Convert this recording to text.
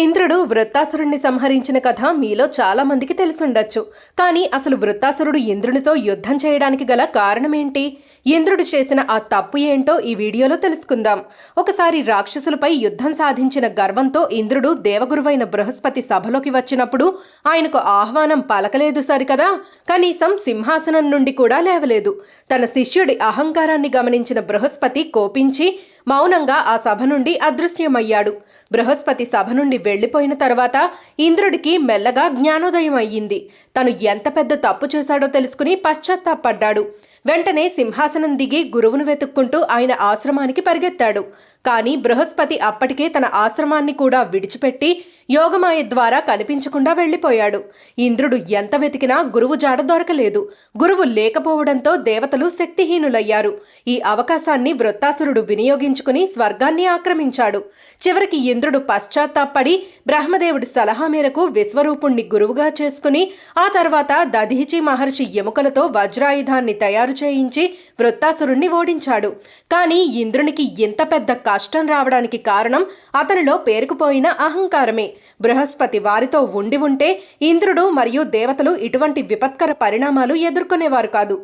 ఇంద్రుడు వృత్తాసురుణ్ణి సంహరించిన కథ మీలో చాలా మందికి తెలుసుండొచ్చు. కానీ అసలు వృత్తాసురుడు ఇంద్రునితో యుద్ధం చేయడానికి గల కారణమేంటి? ఇంద్రుడు చేసిన ఆ తప్పు ఏంటో ఈ వీడియోలో తెలుసుకుందాం. ఒకసారి రాక్షసులపై యుద్ధం సాధించిన గర్వంతో ఇంద్రుడు దేవగురువైన బృహస్పతి సభలోకి వచ్చినప్పుడు ఆయనకు ఆహ్వానం పలకలేదు సరికదా? కనీసం సింహాసనం నుండి కూడా లేవలేదు. తన శిష్యుడి అహంకారాన్ని గమనించిన బృహస్పతి కోపించి మౌనంగా ఆ సభ నుండి అదృశ్యమయ్యాడు. బృహస్పతి సభ నుండి వెళ్ళిపోయిన తర్వాత ఇంద్రుడికి మెల్లగా జ్ఞానోదయం అయ్యింది తను ఎంత పెద్ద తప్పు చేశాడో తెలుసుకుని పశ్చాత్తాపడ్డాడు. వెంటనే సింహాసనం దిగి గురువును వెతుక్కుంటూ ఆయన ఆశ్రమానికి పరిగెత్తాడు. కానీ బృహస్పతి అప్పటికే తన ఆశ్రమాన్ని కూడా విడిచిపెట్టి యోగమాయ ద్వారా కనిపించకుండా వెళ్ళిపోయాడు ఇంద్రుడు ఎంత వెతికినా గురువు జాడ దొరకలేదు. గురువు లేకపోవడంతో దేవతలు శక్తిహీనులయ్యారు. ఈ అవకాశాన్ని వృత్తాసురుడు వినియోగించుకుని స్వర్గాన్ని ఆక్రమించాడు. చివరికి ఇంద్రుడు పశ్చాత్తాపడి బ్రహ్మదేవుడి సలహా మేరకు విశ్వరూపుణ్ణి గురువుగా చేసుకుని ఆ తర్వాత దధీచి మహర్షి ఎముకలతో వజ్రాయుధాన్ని తయారు తయారు చేయించి వృత్తాసురుణ్ణి ఓడించాడు. కానీ ఇంద్రునికి ఇంత పెద్ద కష్టం రావడానికి కారణం అతనిలో పేరుకుపోయిన అహంకారమే. బృహస్పతి వారితో ఉండి ఉంటే ఇంద్రుడు మరియు దేవతలు ఇటువంటి విపత్కర పరిణామాలు ఎదుర్కొనేవారు కాదు.